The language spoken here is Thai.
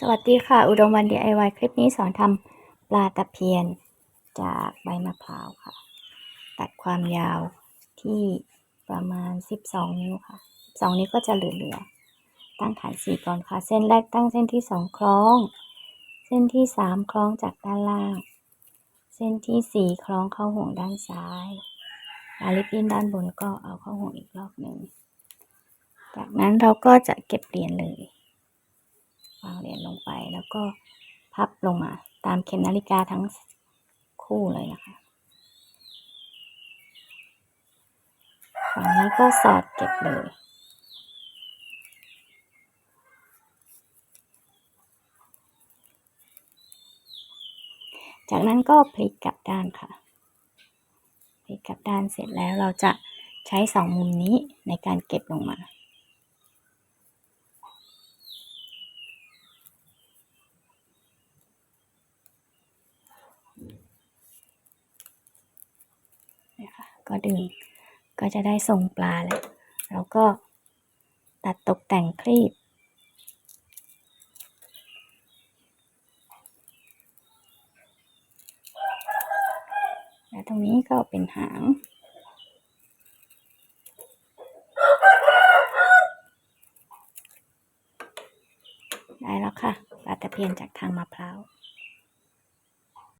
สวัสดีค่ะ อุดมวัน DIY คลิปนี้สอนทำปลาตะเพียนจากใบมะพร้าวค่ะ ตัดความยาวที่ประมาณ 12 นิ้วค่ะ 12 นิ้วก็จะเหลือๆตั้งฐานสี่ก่อนค่ะ เส้นแรกตั้งเส้นที่2คล้อง เส้นที่3คล้องจากด้านล่าง เส้นที่4คล้องเข้าห่วงด้านซ้ายลาลิปบิ้นด้านบนก็เอาเข้าห่วงอีกรอบหนึ่ง จากนั้นเราก็จะเก็บเหรียญเลย วางเหรียญลงไป แล้วก็พับลงมาตามเข็มนาฬิกาทั้งคู่เลยนะคะฝั่งนี้ก็สอดเก็บเลย จากนั้นก็พลิกกลับด้านค่ะ พลิกกลับด้านเสร็จแล้วเราจะใช้สองมุมนี้ในการเก็บลงมา นะคะก็ดึงก็จะได้ทรงปลาแล้วแล้วก็ตัดตกแต่งครีบ และตรงนี้ก็เป็นหางได้แล้วค่ะปลาตะเพียนจากทางมะพร้าว